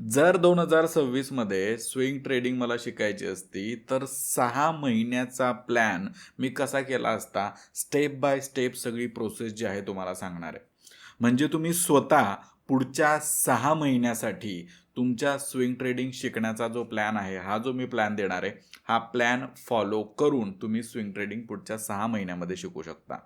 जर दोन हजार सव्वीसमध्ये स्विंग ट्रेडिंग मला शिकायची असती तर सहा महिन्याचा प्लॅन मी कसा केला असता स्टेप बाय स्टेप सगळी प्रोसेस जी आहे तुम्हाला सांगणार आहे. म्हणजे तुम्ही स्वतः पुढच्या सहा महिन्यासाठी तुमच्या स्विंग ट्रेडिंग शिकण्याचा जो प्लॅन आहे हा जो मी प्लॅन देणार आहे हा प्लॅन फॉलो करून तुम्ही स्विंग ट्रेडिंग पुढच्या सहा महिन्यामध्ये शिकू शकता.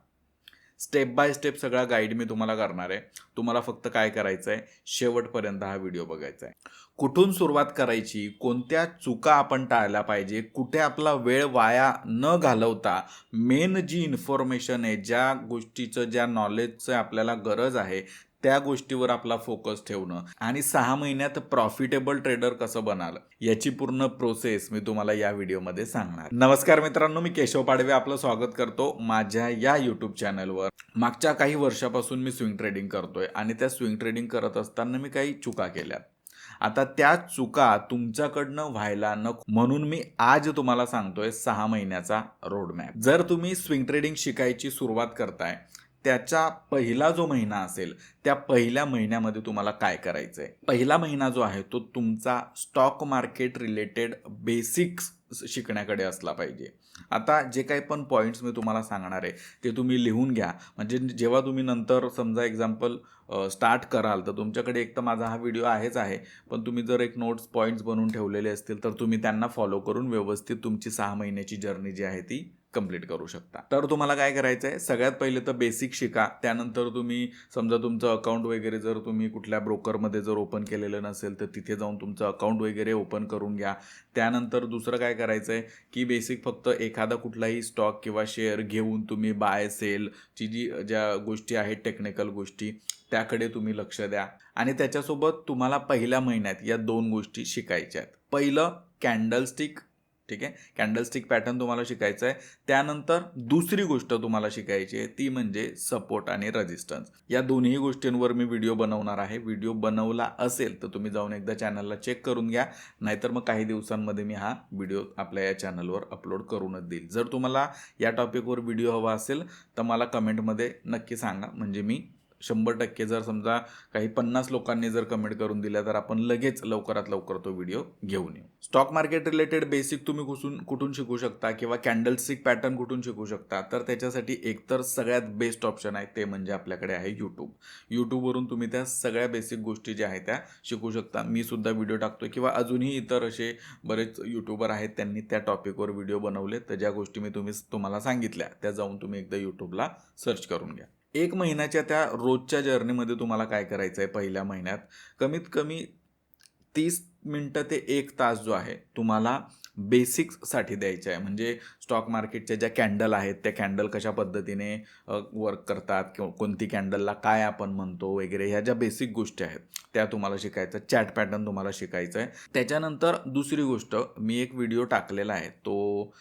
स्टेप बाय स्टेप सगळा गाईड मी तुम्हाला करणार आहे. तुम्हाला फक्त काय करायचं आहे शेवटपर्यंत हा व्हिडिओ बघायचा आहे कुठून सुरुवात करायची? कोणत्या चुका आपण टाळल्या पाहिजे? कुठे आपला वेळ वाया न घालवता मेन जी इन्फॉर्मेशन आहे ज्या गोष्टीचं ज्या नॉलेजचं आपल्याला गरज आहे त्या गोष्टीवर आपला फोकस ठेवणं आणि सहा महिन्यात प्रॉफिटेबल ट्रेडर कसं बनाल याची पूर्ण प्रोसेस मी तुम्हाला या व्हिडिओमध्ये सांगणार. नमस्कार मित्रांनो मी केशव पाडवे आपलं स्वागत करतो माझ्या या युट्यूब चॅनलवर मागच्या काही वर्षापासून मी स्विंग ट्रेडिंग करतोय आणि त्या स्विंग ट्रेडिंग करत असताना मी काही चुका केल्या. आता त्या चुका तुमच्याकडनं व्हायला नको म्हणून मी आज तुम्हाला सांगतोय सहा महिन्याचा रोडमॅप जर तुम्ही स्विंग ट्रेडिंग शिकायची सुरुवात करताय त्याच्या पहिला जो महिना असेल त्या पहिल्या महिन्यामध्ये तुम्हाला काय करायचं आहे पहिला महिना जो आहे तो तुमचा स्टॉक मार्केट रिलेटेड बेसिक्स शिकण्याकडे असला पाहिजे. आता जे काही पण पॉईंट्स मी तुम्हाला सांगणार आहे ते तुम्ही लिहून घ्या. म्हणजे जेव्हा तुम्ही नंतर समजा एक्झाम्पल स्टार्ट कराल तर तुमच्याकडे एक तर माझा हा व्हिडिओ आहेच आहे. पण तुम्ही जर एक नोट्स पॉईंट्स बनवून ठेवलेले असतील तर तुम्ही त्यांना फॉलो करून व्यवस्थित तुमची सहा महिन्याची जर्नी जी आहे ती कंप्लीट करू शकता. तर तुम्हाला काय करायचं आहे सगळ्यात पहिले तर बेसिक शिका. त्यानंतर तुम्ही समजा तुमचं अकाउंट वगैरे जर तुम्ही कुठल्या ब्रोकरमध्ये जर ओपन केलेलं नसेल तर तिथे जाऊन तुमचं अकाउंट वगैरे ओपन करून घ्या. त्यानंतर दुसरं काय करायचं आहे की बेसिक फक्त एखादा कुठलाही स्टॉक किंवा शेअर घेऊन तुम्ही बाय सेलची जी ज्या गोष्टी आहेत टेक्निकल गोष्टी त्याकडे तुम्ही लक्ष द्या. आणि त्याच्यासोबत तुम्हाला पहिल्या महिन्यात या दोन गोष्टी शिकायच्या आहेत. पहिलं कॅन्डलस्टिक ठीक आहे? कॅन्डलस्टिक पॅटर्न तुम्हाला शिकायचं आहे. त्यानंतर दुसरी गोष्ट तुम्हाला शिकायची आहे ती म्हणजे सपोर्ट आणि रेजिस्टन्स या दोन्ही गोष्टींवर मी व्हिडिओ बनवणार आहे. व्हिडिओ बनवला असेल तर तुम्ही जाऊन एकदा चॅनलला चेक करून घ्या. नाहीतर मग काही दिवसांमध्ये मी हा व्हिडिओ आपल्या या चॅनलवर अपलोड करूनच देईल. जर तुम्हाला या टॉपिकवर व्हिडिओ हवा असेल तर मला कमेंटमध्ये नक्की सांगा. म्हणजे मी शंभर टक्के जर समजा काही पन्नास लोकांनी जर कमेंट करून दिल्या तर आपण लगेच लवकरात लवकर तो व्हिडिओ घेऊन येऊ. स्टॉक मार्केट रिलेटेड बेसिक तुम्ही कुठून कुठून शिकू शकता किंवा कॅन्डलस्टिक पॅटर्न कुठून शिकू शकता तर त्याच्यासाठी एकतर सगळ्यात बेस्ट ऑप्शन आहे ते म्हणजे आपल्याकडे आहे यूट्यूब यूट्यूबवरून तुम्ही त्या सगळ्या बेसिक गोष्टी ज्या आहेत त्या शिकू शकता. मी सुद्धा व्हिडिओ टाकतो किंवा अजूनही इतर असे बरेच यूट्यूबर आहेत त्यांनी त्या टॉपिकवर व्हिडिओ बनवले तर ज्या गोष्टी मी तुम्ही तुम्हाला सांगितल्या त्या जाऊन तुम्ही एकदा यूट्यूबला सर्च करून घ्या. एक महिन्याच्या त्या रोजच्या जर्नीमध्ये तुम्हाला काय करायचं आहे पहिल्या महिन्यात? कमीत कमी तीस मिनटं ते एक तास जो आहे तुम्हाला बेसिक्ससाठी द्यायचे आहे. म्हणजे स्टॉक मार्केटच्या ज्या कॅन्डल आहेत त्या कॅन्डल कशा पद्धतीने वर्क करतात किंवा कोणती कॅन्डलला काय आपण म्हणतो वगैरे ह्या ज्या बेसिक गोष्टी आहेत त्या तुम्हाला शिकायचं चॅट पॅटर्न तुम्हाला शिकायचं आहे. त्याच्यानंतर दुसरी गोष्ट मी एक व्हिडिओ टाकलेला आहे. तो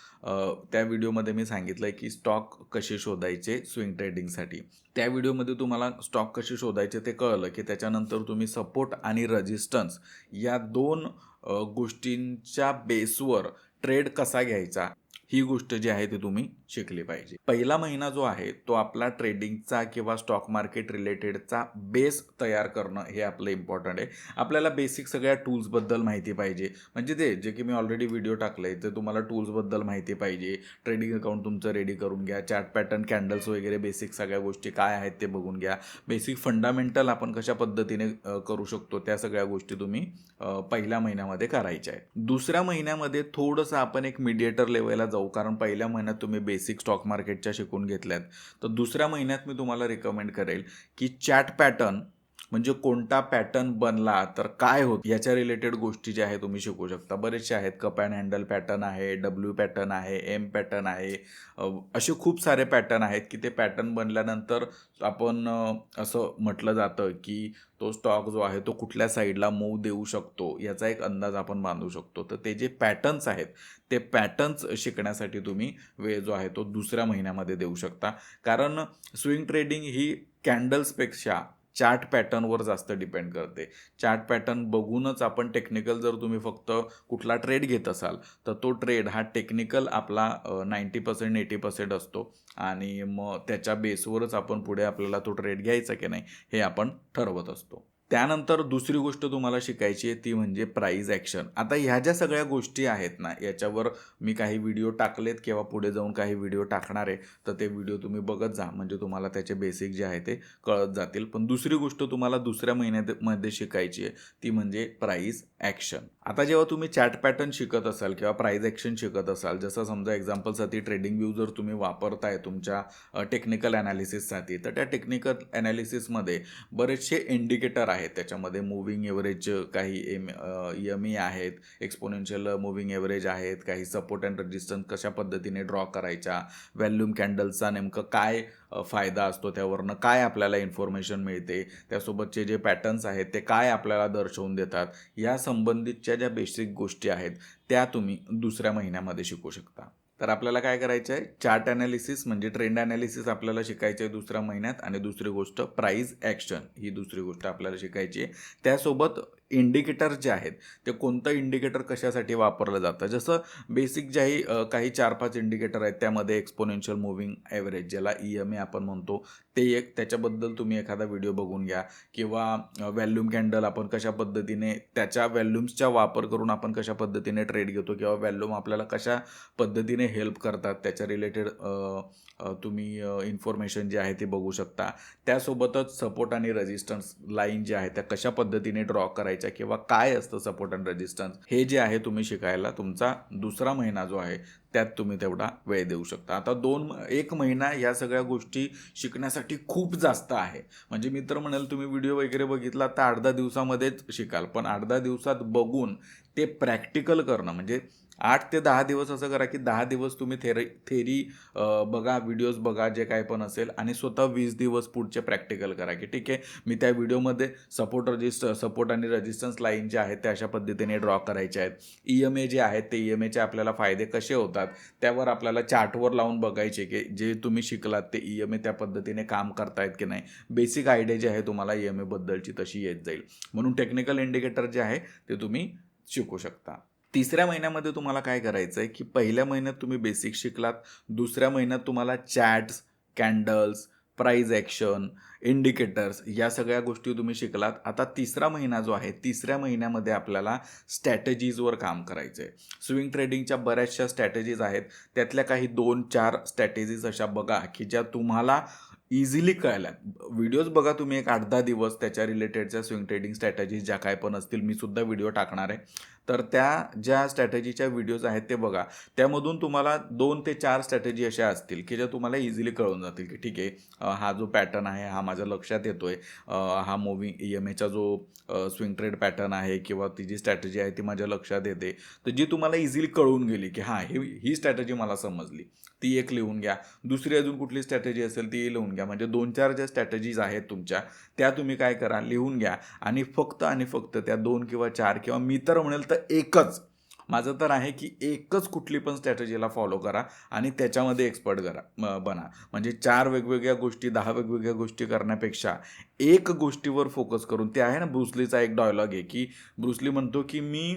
त्या व्हिडिओमध्ये मी सांगितलं आहे की स्टॉक कसे शोधायचे स्विंग ट्रेडिंगसाठी त्या व्हिडिओमध्ये तुम्हाला स्टॉक कसे शोधायचे ते कळलं की त्याच्यानंतर तुम्ही सपोर्ट आणि रजिस्टन्स या दोन गोष्टींच्या बेसवर ट्रेड कसा घ्यायचा? ही गोष्ट जी आहे ती तुम्ही शिकली पाहिजे. पहिला महिना जो आहे तो आपला ट्रेडिंगचा किंवा स्टॉक मार्केट रिलेटेडचा बेस तयार करणं हे आपलं इम्पॉर्टंट आहे. आपल्याला बेसिक सगळ्या टूल्सबद्दल माहिती पाहिजे. म्हणजे ते जे की मी ऑलरेडी व्हिडिओ टाकलं आहे ते तुम्हाला टूल्सबद्दल माहिती पाहिजे. ट्रेडिंग अकाउंट तुमचं रेडी करून घ्या. चॅट पॅटर्न कॅन्डल्स वगैरे बेसिक सगळ्या गोष्टी काय आहेत ते बघून घ्या. बेसिक फंडामेंटल आपण कशा पद्धतीने करू शकतो त्या सगळ्या गोष्टी तुम्ही पहिल्या महिन्यामध्ये करायच्या आहेत. दुसऱ्या महिन्यामध्ये थोडंसं आपण एक मीडिएटर लेवलला जाऊ कारण पहिल्या महिन्यात तुम्ही बेसिक स्टॉक मार्केटच्या शिकून घेतल्यात. तर दुसऱ्या महिन्यात मी तुम्हाला रिकमेंड करेल की चॅट पॅटर्न म्हणजे कोणता पॅटर्न बनला तर काय होत? याच्या रिलेटेड गोष्टी ज्या आहेत तुम्ही शिकू शकता. बरेचसे आहेत. कप अँड हँडल पॅटर्न आहे डब्ल्यू पॅटर्न आहे एम पॅटर्न आहे. असे खूप सारे पॅटर्न आहेत की ते पॅटर्न बनल्यानंतर आपण असं म्हटलं जातं की तो स्टॉक जो आहे तो कुठल्या साईडला मूव देऊ शकतो याचा एक अंदाज आपण बांधू शकतो. तर ते जे पॅटर्न्स आहेत ते पॅटर्न्स शिकण्यासाठी तुम्ही वेळ जो आहे तो दुसऱ्या महिन्यामध्ये देऊ शकता. कारण स्विंग ट्रेडिंग ही कॅन्डल्सपेक्षा चार्ट पॅटर्नवर जास्त डिपेंड करते. चार्ट पॅटर्न बघूनच आपण टेक्निकल जर तुम्ही फक्त कुठला ट्रेड घेत असाल तर तो ट्रेड हा टेक्निकल आपला नाईंटी पर्सेंट एटी पर्सेंट असतो. आणि मग त्याच्या बेसवरच आपण पुढे आपल्याला तो ट्रेड घ्यायचा की नाही हे आपण ठरवत असतो. त्यानंतर दुसरी गोष्ट तुम्हाला शिकायची आहे ती म्हणजे प्राईज ॲक्शन आता ह्या ज्या सगळ्या गोष्टी आहेत ना याच्यावर मी काही व्हिडिओ टाकलेत किंवा पुढे जाऊन काही व्हिडिओ टाकणार आहे तर ते व्हिडिओ तुम्ही बघत जा. म्हणजे तुम्हाला त्याचे बेसिक जे आहे ते कळत जातील. पण दुसरी गोष्ट तुम्हाला दुसऱ्या महिन्यात मध्ये शिकायची आहे ती म्हणजे प्राईज ॲक्शन आता जेव्हा तुम्ही चॅट पॅटर्न शिकत असाल किंवा प्राईज ॲक्शन शिकत असाल जसं समजा एक्झाम्पलसाठी ट्रेडिंग व्ह्यू जर तुम्ही वापरताय तुमच्या टेक्निकल ॲनालिसिससाठी तर त्या टेक्निकल ॲनालिसिसमध्ये बरेचसे इंडिकेटर आहेत. त्याच्यामध्ये मुव्हिंग एव्हरेज काही एम एम ई आहेत एक्सपोनेन्शियल मुव्हिंग एव्हरेज आहेत काही सपोर्ट अँड रेजिस्टन्स कशा पद्धतीने ड्रॉ करायच्या व्हॅल्यूम कॅन्डलचा नेमकं काय फायदा असतो त्यावरनं काय आपल्याला इन्फॉर्मेशन मिळते त्यासोबतचे जे पॅटर्न्स आहेत ते काय आपल्याला दर्शवून देतात या संबंधितच्या ज्या बेसिक गोष्टी आहेत त्या तुम्ही दुसऱ्या महिन्यामध्ये शिकू शकता. तर आपल्याला काय करायचं आहे चार्ट ॲनालिसिस म्हणजे ट्रेंड ॲनालिसिस आपल्याला शिकायचं आहे दुसऱ्या महिन्यात आणि दुसरी गोष्ट प्राईज ॲक्शन ही दुसरी गोष्ट आपल्याला शिकायची आहे त्यासोबत इंडिकेटर जे आहेत ते कोणतं इंडिकेटर कशासाठी वापरलं जातं? जसं बेसिक ज्याही काही चार पाच इंडिकेटर आहेत त्यामध्ये एक्सपोनेन्शियल मुव्हिंग ॲव्हरेज ज्याला ई एम ए आपण म्हणतो ते एक त्याच्याबद्दल तुम्ही एखादा व्हिडिओ बघून घ्या. किंवा व्हॅल्यूम कॅन्डल आपण कशा पद्धतीने त्याच्या व्हॅल्यूम्सचा वापर करून आपण कशा पद्धतीने ट्रेड घेतो किंवा व्हॅल्यूम आपल्याला कशा पद्धतीने हेल्प करतात त्याच्या रिलेटेड तुम्ही इन्फॉर्मेशन जे आहे ते बघू शकता. त्यासोबतच सपोर्ट आणि रेजिस्टन्स लाईन जे आहे त्या कशा पद्धतीने ड्रॉ करायच्या किंवा काय असतं सपोर्ट अँड रेजिस्टन्स हे जे आहे तुम्ही शिकायला तुमचा दुसरा महिना जो आहे त्यात तुम्ही तेवढा वेळ देऊ शकता. आता दोन एक महिना या सगळ्या गोष्टी शिकण्यासाठी खूप जास्त आहे. म्हणजे मी तर म्हणेल तुम्ही व्हिडिओ वगैरे बघितला तर आठ दहा दिवसामध्येच शिकाल. पण आठ दहा दिवसात बघून ते प्रॅक्टिकल करणं म्हणजे आठ ते दहा दिवस असं करा की दहा दिवस तुम्ही थेरी थेरी बघा व्हिडिओज बघा जे काय पण असेल आणि स्वतः वीस दिवस पुढचे प्रॅक्टिकल करा की ठीक आहे मी त्या व्हिडिओमध्ये सपोर्ट रजिस्ट सपोर्ट आणि रेजिस्टन्स लाईन जे आहेत ते अशा पद्धतीने ड्रॉ करायचे आहेत. ई एम ए जे आहेत ते ई एम एचे आपल्याला फायदे कसे होतात त्यावर आपल्याला चार्टवर लावून बघायचे की जे तुम्ही शिकलात ते ई एम ए त्या पद्धतीने काम करतायत की नाही. बेसिक आयडिया जी आहे तुम्हाला ई एम एबद्दलची तशी येत जाईल. म्हणून टेक्निकल इंडिकेटर जे आहे ते तुम्ही शिकू शकता. तिसऱ्या महिन्यामध्ये तुम्हाला काय करायचं आहे की पहिल्या महिन्यात तुम्ही बेसिक शिकलात दुसऱ्या महिन्यात तुम्हाला charts candles price action indicators या सगळ्या गोष्टी तुम्ही शिकलात. आता तिसरा महिना जो आहे तिसऱ्या महिन्यामध्ये आपल्याला स्ट्रॅटेजीजवर काम करायचं आहे स्विंग ट्रेडिंगच्या बऱ्याचशा स्ट्रॅटेजीज आहेत. त्यातल्या काही दोन चार स्ट्रॅटेजीज अशा बघा की ज्या तुम्हाला इझिली कळल्या व्हिडिओज बघा तुम्ही एक आठ दहा दिवस त्याच्या रिलेटेडच्या स्विंग ट्रेडिंग स्ट्रॅटेजीज ज्या काय पण असतील मी सुद्धा व्हिडिओ टाकणार आहे. तर त्या ज्या स्ट्रॅटेजीच्या व्हिडिओज आहेत ते बघा. त्यामधून तुम्हाला दोन ते चार स्ट्रॅटेजी अशा असतील की ज्या तुम्हाला इझिली कळून जातील की ठीक आहे हा जो पॅटर्न आहे हा माझ्या लक्षात येतो आहे हा मूव्हिंग ई एम एचा जो स्विंग ट्रेड पॅटर्न आहे किंवा ती जी स्ट्रॅटेजी आहे ती माझ्या लक्षात येते. तर जी तुम्हाला इझिली कळून गेली की हां ही ही स्ट्रॅटेजी मला समजली ती एक लिहून घ्या. दुसरी अजून कुठली स्ट्रॅटेजी असेल ती लिहून घ्या. म्हणजे दोन चार ज्या स्ट्रॅटेजीज आहेत तुमच्या त्या तुम्ही काय करा लिहून घ्या. आणि फक्त आणि फक्त त्या दोन किंवा चार किंवा मी तर म्हणेल तर एकच. माझं तर आहे की एकच कुठली पण स्ट्रॅटेजीला फॉलो करा आणि त्याच्यामध्ये एक्सपर्ट करा बना. म्हणजे चार वेगवेगळ्या गोष्टी दहा वेगवेगळ्या गोष्टी करण्यापेक्षा एक गोष्टीवर फोकस करून ते आहे ना ब्रुसलीचा एक डायलॉग आहे की ब्रुसली म्हणतो की मी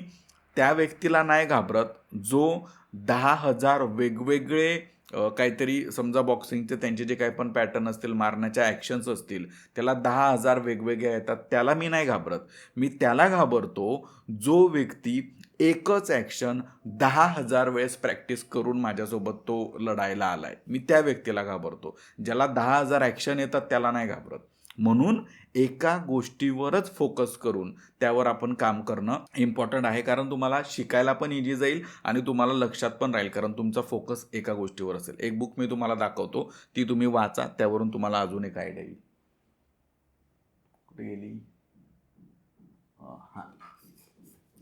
त्या व्यक्तीला नाही घाबरत जो दहा हजार वेगवेगळे काहीतरी समजा बॉक्सिंगचे त्यांचे जे काही पण पॅटर्न असतील मारण्याच्या ॲक्शन्स असतील त्याला दहा हजार वेगवेगळ्या येतात त्याला मी नाही घाबरत. मी त्याला घाबरतो जो व्यक्ती एकच ॲक्शन दहा हजार वेळेस प्रॅक्टिस करून माझ्यासोबत तो लढायला आला आहे मी त्या व्यक्तीला घाबरतो. ज्याला दहा हजार ॲक्शन येतात त्याला नाही घाबरत. म्हणून एका गोष्टीवरच फोकस करून त्यावर आपण काम करणं इम्पॉर्टंट आहे. कारण तुम्हाला शिकायला पण इजी जाईल आणि तुम्हाला लक्षात पण राहील. कारण तुमचा फोकस एका गोष्टीवर असेल. एक बुक मी तुम्हाला दाखवतो. ती तुम्ही वाचा. त्यावरून तुम्हाला अजून एक आयडिया येईल. कुठे गेली? हां.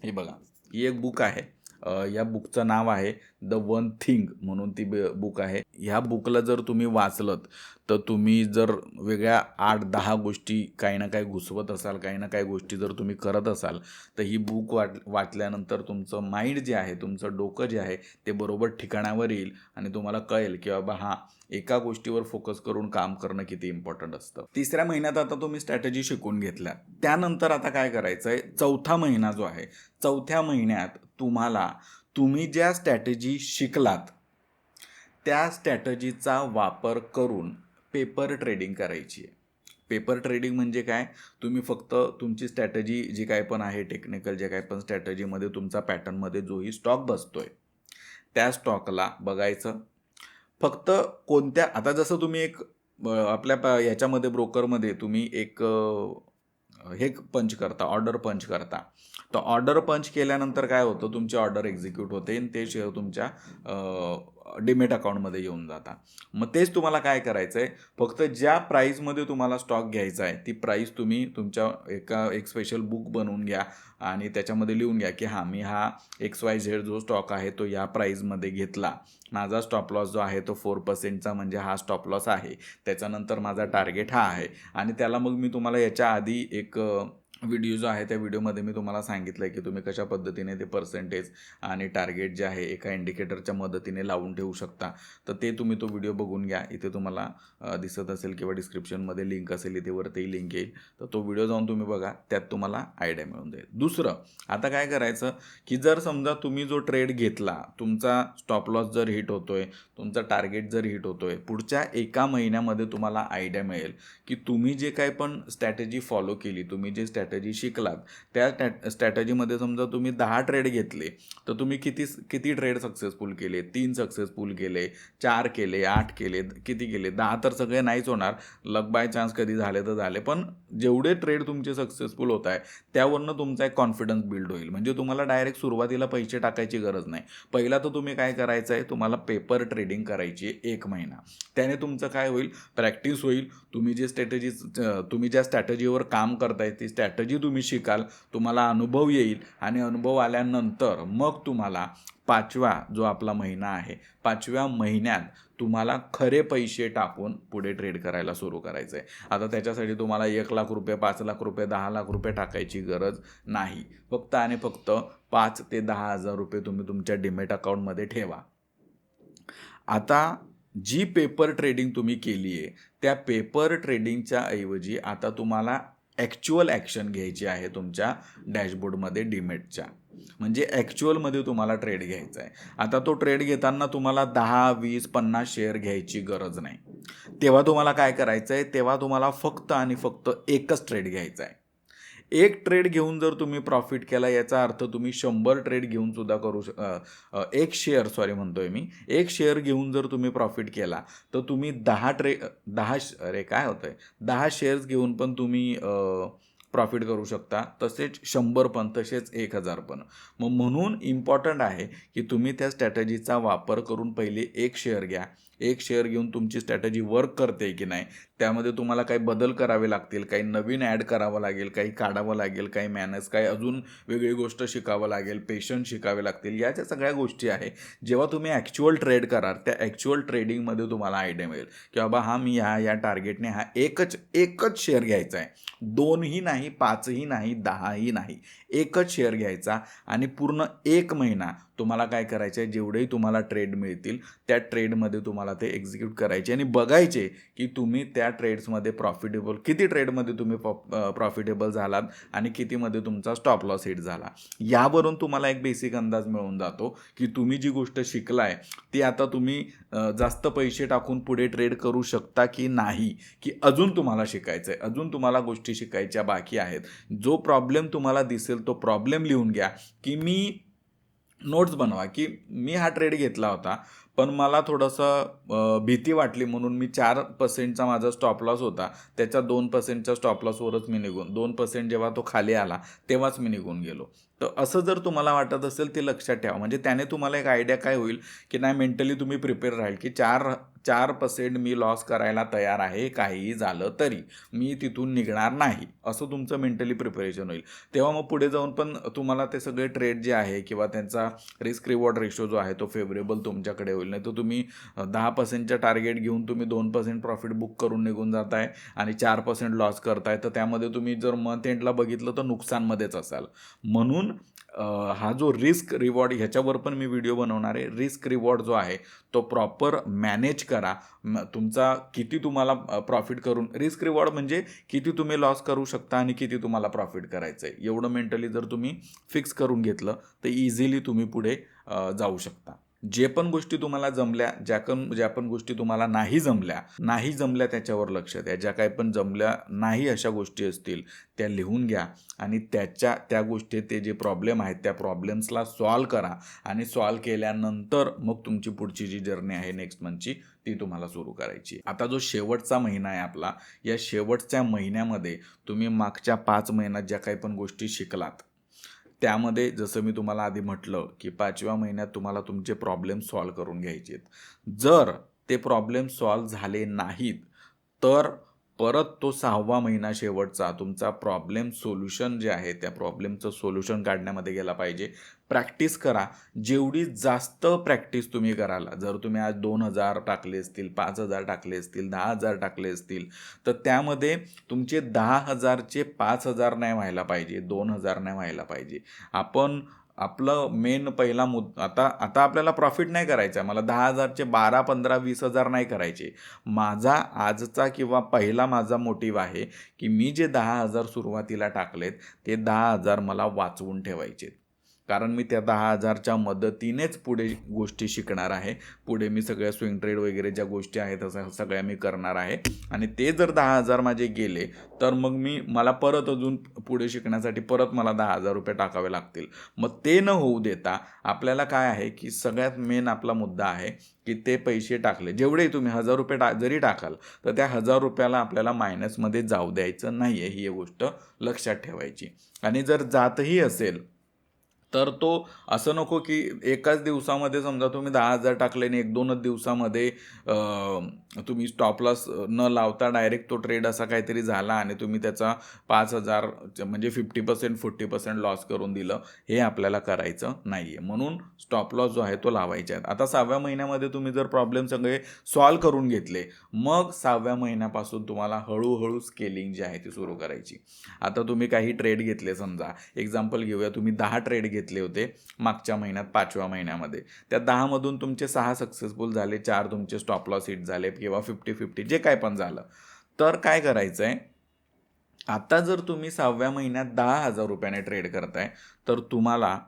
हे बघा. ही एक बुक आहे. या बुकचं नाव आहे द वन थिंग म्हणून ती बुक आहे. ह्या बुकला जर तुम्ही वाचलत तर तुम्ही जर वेगळ्या आठ दहा गोष्टी काही ना काही घुसवत असाल काही ना काही गोष्टी जर तुम्ही करत असाल तर ही बुक वाट वाचल्यानंतर तुमचं माइंड जे आहे तुमचं डोकं जे आहे ते बरोबर ठिकाणावर येईल आणि तुम्हाला कळेल की बाबा हां एका गोष्टीवर फोकस करून काम करणं किती इम्पॉर्टंट असतं. तिसऱ्या महिन्यात आता तुम्ही स्ट्रॅटेजी शिकून घेतल्या. त्यानंतर आता काय करायचं आहे चौथा महिना जो आहे चौथ्या महिन्यात तुम्हाला तुम्ही ज्या स्ट्रॅटेजी शिकलात त्या स्ट्रॅटेजीचा वापर करून पेपर ट्रेडिंग करायची आहे. पेपर ट्रेडिंग म्हणजे काय? तुम्ही फक्त तुमची स्ट्रॅटजी जी काय पण आहे टेक्निकल जे काय पण स्ट्रॅटजीमध्ये तुमचा पॅटर्नमध्ये जोही स्टॉक बसतोय. त्या स्टॉकला बघायचं फक्त कोणत्या आता जसं तुम्ही एक आपल्या प याच्यामध्ये ब्रोकरमध्ये तुम्ही एक हे पंच करता ऑर्डर पंच करता. तर ऑर्डर पंच केल्यानंतर काय होतं? तुमची ऑर्डर एक्झिक्यूट होते आणि ते शेअर तुमच्या डिमेट अकाउंटमध्ये येऊन जाता मग तेच तुम्हाला काय करायचं आहे फक्त ज्या प्राईजमध्ये तुम्हाला स्टॉक घ्यायचा आहे ती प्राईस तुम्ही तुमच्या एका एक स्पेशल बुक बनवून घ्या आणि त्याच्यामध्ये लिहून घ्या की हां मी हा एक्स वाय झेड जो स्टॉक आहे तो या प्राईजमध्ये घेतला. माझा स्टॉप लॉस जो आहे तो फोर पर्सेंटचा म्हणजे हा स्टॉप लॉस आहे. त्याच्यानंतर माझा टार्गेट हा आहे. आणि त्याला मग मी तुम्हाला याच्या आधी एक व्हिडिओ जो आहे त्या व्हिडिओमध्ये मी तुम्हाला सांगितलं आहे की तुम्ही कशा पद्धतीने ते पर्सेंटेज आणि टार्गेट जे आहे एका इंडिकेटरच्या मदतीने लावून ठेवू शकता. तर ते तुम्ही तो व्हिडिओ बघून घ्या. इथे तुम्हाला दिसत असेल किंवा डिस्क्रिप्शनमध्ये लिंक असेल इथे वरती लिंक येईल. तर तो व्हिडिओ जाऊन तुम्ही बघा. त्यात तुम्हाला आयडिया मिळून जाईल. दुसरं आता काय करायचं की जर समजा तुम्ही जो ट्रेड घेतला तुमचा स्टॉप लॉस जर हिट होतोय तुमचा टार्गेट जर हिट होतोय पुढच्या एका महिन्यामध्ये तुम्हाला आयडिया मिळेल की तुम्ही जे काय पण स्ट्रॅटेजी फॉलो केली तुम्ही जे स्ट्रॅटजी शिकलात. त्या स्ट्रॅ समजा तुम्ही दहा ट्रेड घेतले तर तुम्ही किती किती ट्रेड सक्सेसफुल केले? तीन सक्सेसफुल केले चार केले आठ केले किती केले? दहा तर सगळे नाहीच होणार. लक बाय चान्स कधी झाले तर झाले. पण जेवढे ट्रेड तुमचे सक्सेसफुल होत आहे त्यावरनं तुमचा एक कॉन्फिडन्स बिल्ड होईल. म्हणजे तुम्हाला डायरेक्ट सुरुवातीला पैसे टाकायची गरज नाही. पहिला तर तुम्ही काय करायचं आहे तुम्हाला पेपर ट्रेडिंग करायची आहे एक महिना. त्याने तुमचं काय होईल? प्रॅक्टिस होईल. तुम्ही जे स्ट्रॅटेजी तुम्ही ज्या स्ट्रॅटजीवर काम करताय ती स्ट्रॅटजी तुम्ही शिकाल तुम्हाला अनुभव येईल आणि अनुभव आल्यानंतर मग तुम्हाला पाचवा जो आपला महिना आहे पाचव्या महिन्यात तुम्हाला खरे पैसे टाकून पुढे ट्रेड करायला सुरू करायचं आहे आता त्याच्यासाठी तुम्हाला एक लाख रुपये पाच लाख रुपये दहा लाख रुपये टाकायची गरज नाही. फक्त आणि फक्त पाच ते दहा हजार रुपये तुम्ही तुमच्या डिमेट अकाउंटमध्ये ठेवा. आता जी पेपर ट्रेडिंग तुम्ही केली आहे त्या पेपर ट्रेडिंगच्या ऐवजी आता तुम्हाला ॲक्च्युअल ॲक्शन घ्यायची आहे तुमच्या डॅशबोर्डमध्ये डिमेटच्या म्हणजे ॲक्च्युअलमध्ये तुम्हाला ट्रेड घ्यायचा आहे. आता तो ट्रेड घेताना तुम्हाला दहा वीस पन्नास शेअर घ्यायची गरज नाही. तेव्हा तुम्हाला काय करायचं आहे तेव्हा तुम्हाला फक्त आणि फक्त एकच ट्रेड घ्यायचा आहे एक ट्रेड घेऊन जर तुम्ही प्रॉफिट केला याचा अर्थ तुम्ही शंभर ट्रेड घेऊन सुद्धा करू श एक शेअर सॉरी म्हणतोय मी. एक शेअर घेऊन जर तुम्ही प्रॉफिट केला तर तुम्ही दहा ट्रे दहा अरे काय होतंय? दहा शेअर्स घेऊन पण तुम्ही प्रॉफिट करू शकता. तसेच शंभर पण तसेच एक हजार पण. मग म्हणून इम्पॉर्टंट आहे की तुम्ही त्या स्ट्रॅटजीचा वापर करून पहिले एक शेअर घ्या. एक शेअर घेऊन तुमची स्ट्रॅटजी वर्क करते की नाही? त्यामध्ये तुम्हाला काही बदल करावे लागतील काही नवीन ॲड करावं लागेल काही काढावं लागेल काही मॅनर्स काही अजून वेगळी गोष्ट शिकावं लागेल पेशन्स शिकावे लागतील याच्या सगळ्या गोष्टी आहे. जेव्हा तुम्ही ॲक्च्युअल ट्रेड कराल त्या ॲक्च्युअल ट्रेडिंगमध्ये तुम्हाला आयडिया मिळेल की बाबा हा मी ह्या या टार्गेटने हा एकच एकच शेअर घ्यायचा आहे. दोनही नाही पाचही नाही दहाही नाही एकच शेअर घ्यायचा आणि पूर्ण एक महिना तुम्हाला काय करायचं आहे? जेवढेही तुम्हाला ट्रेड मिळतील त्या ट्रेडमध्ये तुम्हाला ते एक्झिक्यूट करायचे आणि बघायचे की तुम्ही त्या ट्रेड्समध्ये प्रॉफिटेबल किती ट्रेडमध्ये तुम्ही प्रॉफिटेबल झालात आणि कितीमध्ये तुमचा स्टॉप लॉस हिट झाला? यावरून तुम्हाला एक बेसिक अंदाज मिळून जातो की तुम्ही जी गोष्ट शिकलाय ती आता तुम्ही जास्त पैसे टाकून पुढे ट्रेड करू शकता की नाही की अजून तुम्हाला शिकायचं आहे अजून तुम्हाला गोष्टी शिकायच्या बाकी आहेत. जो प्रॉब्लेम तुम्हाला दिसेल तो प्रॉब्लेम लिहून घ्या की मी नोट्स बनवा की मी हा ट्रेड घेतला होता पण मला थोडंसं भीती वाटली म्हणून मी चार पर्सेंटचा माझा स्टॉप लॉस होता. त्याच्या दोन पर्सेंटच्या स्टॉप लॉसवरच मी निघून दोन पर्सेंट जेव्हा तो खाली आला तेव्हाच मी निघून गेलो. तर असं जर तुम्हाला वाटत असेल ते लक्षात ठेवा. म्हणजे त्याने तुम्हाला एक आयडिया काय होईल की नाही मेंटली तुम्ही प्रिपेअर राहील की चार चार पर्सेंट मी लॉस करायला तयार आहे काहीही झालं तरी. मी तिथून निघणार नाही. असं तुमचं मेंटली प्रिपरेशन होईल. तेव्हा मग पुढे जाऊन पण तुम्हाला ते सगळे ट्रेड जे आहे किंवा त्यांचा रिस्क रिवॉर्ड रेशो जो आहे तो फेवरेबल तुमच्याकडे होईल. नाही तर तुम्ही दहा पर्सेंटच्या टार्गेट घेऊन तुम्ही दोन पर्सेंट प्रॉफिट बुक करून निघून जाताय आणि चार पर्सेंट लॉस करताय. तर त्यामध्ये तुम्ही जर मंथ एंडला बघितलं तर नुकसानमध्येच असाल. म्हणून हा जो रिस्क रिवॉर्ड ह्याच्यावर पण मी व्हिडिओ बनवणार आहे. रिस्क रिवॉर्ड जो आहे तो प्रॉपर मॅनेज करा. म- तुमचा किती तुम्हाला प्रॉफिट करून रिस्क रिवॉर्ड म्हणजे किती तुम्ही लॉस करू शकता आणि किती तुम्हाला प्रॉफिट करायचं आहे एवढं मेंटली जर तुम्ही फिक्स करून घेतलं तर इझिली तुम्ही पुढे जाऊ शकता. जे पण गोष्टी तुम्हाला जमल्या ज्या पण ज्या पण गोष्टी तुम्हाला नाही जमल्या नाही जमल्या त्याच्यावर लक्ष द्या. ज्या काही पण जमल्या नाही अशा गोष्टी असतील त्या लिहून घ्या आणि त्याच्या त्या गोष्टी ते जे प्रॉब्लेम आहेत त्या प्रॉब्लेम्सला सॉल्व करा आणि सॉल्व केल्यानंतर मग तुमची पुढची जी जर्नी आहे नेक्स्ट मंथची ती तुम्हाला सुरू करायची. आता जो शेवटचा महिना आहे आपला या शेवटच्या महिन्यामध्ये तुम्ही मागच्या पाच महिन्यात ज्या काही पण गोष्टी शिकलात त्यामध्ये जसं मी तुम्हाला आधी म्हटलं की पाचव्या महिन्यात तुम्हाला तुमचे प्रॉब्लेम सॉल्व करून घ्यायचे आहेत जर ते प्रॉब्लेम सॉल्व झाले नाहीत तर परत तो सहावा महिना शेवटचा तुमचा प्रॉब्लेम सोल्युशन जे आहे त्या प्रॉब्लेमचं सोल्युशन काढण्यामध्ये गेला पाहिजे. प्रॅक्टिस करा. जेवढी जास्त प्रॅक्टिस तुम्ही कराल जर तुम्ही आज दोन हजार टाकले असतील पाच हजार टाकले असतील दहा हजार टाकले असतील तर त्यामध्ये तुमचे दहा हजारचे पाच हजार नाही व्हायला पाहिजे दोन हजार नाही व्हायला पाहिजे. आपण आपलं मेन पहिला मुद आता आता आपल्याला प्रॉफिट नाही करायचा. मला दहा हजारचे बारा पंधरा वीस हजार नाही करायचे. माझा आजचा किंवा पहिला माझा मोटिव्ह आहे की मी जे दहा हजार सुरुवातीला टाकलेत ते दहा हजार मला वाचवून ठेवायचे कारण मी त्या दहा हजारच्या मदतीनेच पुढे गोष्टी शिकणार आहे. पुढे मी सगळ्या स्विंग ट्रेड वगैरे ज्या गोष्टी आहेत असं सगळ्या मी करणार आहे. आणि ते जर दहा हजार माझे गेले तर मग मी मला परत अजून पुढे शिकण्यासाठी परत मला दहा हजार रुपये टाकावे लागतील. मग ते न होऊ देता आपल्याला काय आहे की सगळ्यात मेन आपला मुद्दा आहे की ते पैसे टाकले. जेवढे तुम्ही हजार रुपये टा जरी टाकाल तर त्या हजार रुपयाला आपल्याला मायनसमध्ये जाऊ द्यायचं नाही आहे ही गोष्ट लक्षात ठेवायची. आणि जर जातही असेल तर तो असं नको की एकाच दिवसामध्ये समजा तुम्ही दहा हजार टाकले आणि एक दोनच दिवसामध्ये तुम्ही स्टॉपलॉस न लावता डायरेक्ट तो ट्रेड असा काहीतरी झाला आणि तुम्ही त्याचा पाच हजार म्हणजे fifty percent forty percent loss करून दिलं हे आपल्याला करायचं नाही आहे म्हणून स्टॉप लॉस जो आहे तो लावायचा आहे आता सहाव्या महिन्यामध्ये तुम्ही जर प्रॉब्लेम सगळे सॉल्व करून घेतले मग सहाव्या महिन्यापासून तुम्हाला हळूहळू स्केलिंग जी आहे ती सुरू करायची. आता तुम्ही काही ट्रेड घेतले समजा एक्झाम्पल घेऊया तुम्ही दहा ट्रेड घेतले. घेतले होते मागच्या महिन्यात पाचव्या महिन्यामध्ये. त्या दहामधून तुमचे सहा सक्सेसफुल झाले चार तुमचे स्टॉप लॉस हिट झाले किंवा फिफ्टी फिफ्टी जे काय पण झालं. तर काय करायचं आहे आता जर तुम्ही सहाव्या महिन्यात दहा हजार रुपयाने ट्रेड करताय तर तुम्हाला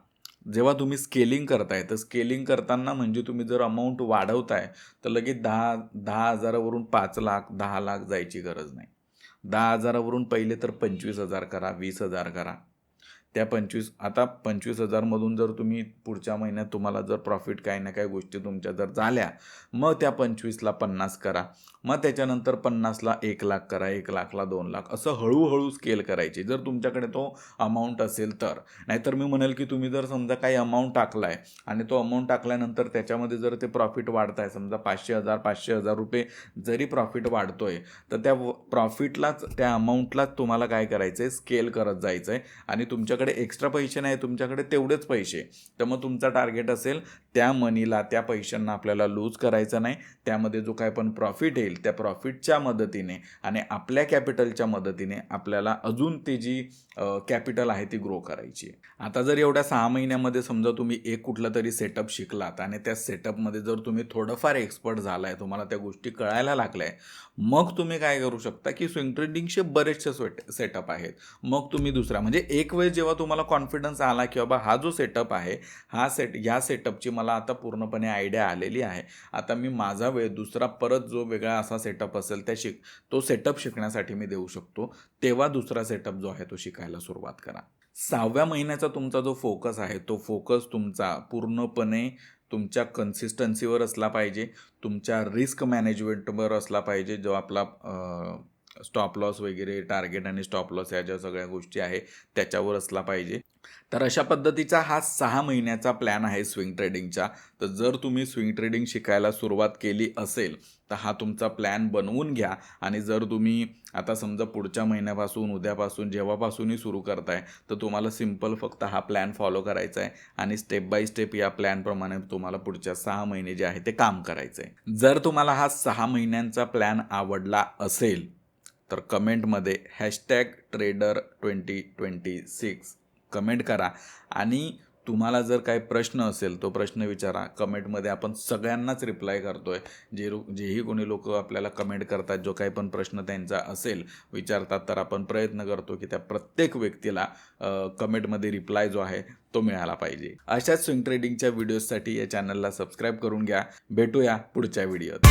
जेव्हा तुम्ही स्केलिंग करताय तर स्केलिंग करताना म्हणजे तुम्ही जर अमाऊंट वाढवताय तर लगेच दहा दहा हजारावरून पाच लाख दहा लाख जायची गरज नाही. दहा हजारावरून पहिले तर पंचवीस हजार करा वीस हजार करा. त्या पंचवीस आता पंचवीस हजारमधून जर तुम्ही पुढच्या महिन्यात तुम्हाला जर प्रॉफिट काही ना काही गोष्टी तुमच्या जर झाल्या मग त्या पंचवीसला पन्नास करा. मग त्याच्यानंतर पन्नासला एक लाख करा एक लाखला दोन लाख. असं हळूहळू स्केल करायची. जर तुमच्याकडे तो अमाऊंट असेल तर. नाहीतर मी म्हणेल की तुम्ही जर समजा काही अमाऊंट टाकला आहे आणि तो अमाऊंट टाकल्यानंतर त्याच्यामध्ये जर ते प्रॉफिट वाढत आहे समजा पाचशे हजार पाचशे हजार रुपये जरी प्रॉफिट वाढतो आहे तर त्या प्रॉफिटलाच त्या अमाऊंटलाच तुम्हाला काय करायचं आहे स्केल करत जायचं आहे आणि तुमच्याकडे एक्स्ट्रा पैसे नाही तुमच्याकडे तेवढेच पैसे. तर मग तुमचा टार्गेट असेल त्या मनीला त्या पैशांना आपल्याला लूज करायचं नाही. त्यामध्ये जो काय पण प्रॉफिट येईल त्या प्रॉफिटच्या मदतीने आणि आपल्या कॅपिटलच्या मदतीने आपल्याला अजून ती जी कॅपिटल आहे ती ग्रो करायची आता जर एवढ्या सहा महिन्यामध्ये समजा तुम्ही एक कुठलं तरी सेटअप शिकलात आणि त्या सेटअपमध्ये जर तुम्ही थोडंफार एक्सपर्ट झालाय तुम्हाला त्या गोष्टी कळायला लागल्या मग तुम्ही काय करू शकता की स्विंग ट्रेडिंगचे बरेचसे स्वेट सेटअप आहेत. मग तुम्ही दुसरा म्हणजे एक वेळ जेव्हा तुम्हाला कॉन्फिडन्स आला की बाबा हा जो सेटअप आहे हा सेट ह्या सेटअपची मला आता पूर्णपणे आयडिया आलेली आहे. आता मी माझा वेळ दुसरा परत जो वेगळा असा सेटअप असेल त्या शिक तो सेटअप शिकण्यासाठी मी देऊ शकतो. तेव्हा दुसरा सेटअप जो आहे तो शिकायला सुरुवात करा. सहाव्या महिन्याचा तुमचा जो फोकस आहे तो फोकस तुमचा पूर्णपणे तुमच्या कन्सिस्टन्सीवर असला पाहिजे. तुमच्या रिस्क मॅनेजमेंटवर असला पाहिजे जो आपला स्टॉप लॉस वगैरे टार्गेट आणि स्टॉप लॉस या ज्या सगळ्या गोष्टी आहे त्याच्यावर असला पाहिजे. तर अशा पद्धतीचा हा सहा महिन्याचा प्लॅन आहे स्विंग ट्रेडिंगचा तर जर तुम्ही स्विंग ट्रेडिंग शिकायला सुरुवात केली असेल तर हा तुमचा प्लॅन बनवून घ्या. आणि जर तुम्ही आता समजा पुढच्या महिन्यापासून उद्यापासून जेव्हापासूनही सुरू करताय तर तुम्हाला सिंपल फक्त हा प्लॅन फॉलो करायचा आहे. आणि स्टेप बाय स्टेप या प्लॅनप्रमाणे तुम्हाला पुढच्या सहा महिने जे आहे ते काम करायचं आहे जर तुम्हाला हा सहा महिन्यांचा प्लॅन आवडला असेल तर कमेंटमध्ये hashtag trader twenty twenty six comment करा. आणि तुम्हाला जर काही प्रश्न असेल तो प्रश्न विचारा. कमेंटमध्ये आपण सगळ्यांनाच रिप्लाय करतोय. जे जेही कोणी लोक आपल्याला कमेंट करतात जो काही पण प्रश्न त्यांचा असेल विचारतात तर आपण प्रयत्न करतो की त्या प्रत्येक व्यक्तीला कमेंटमध्ये रिप्लाय जो आहे तो मिळाला पाहिजे. अशाच स्विंग ट्रेडिंगच्या व्हिडिओजसाठी या चॅनलला सबस्क्राईब करून घ्या. भेटूया पुढच्या व्हिडिओत.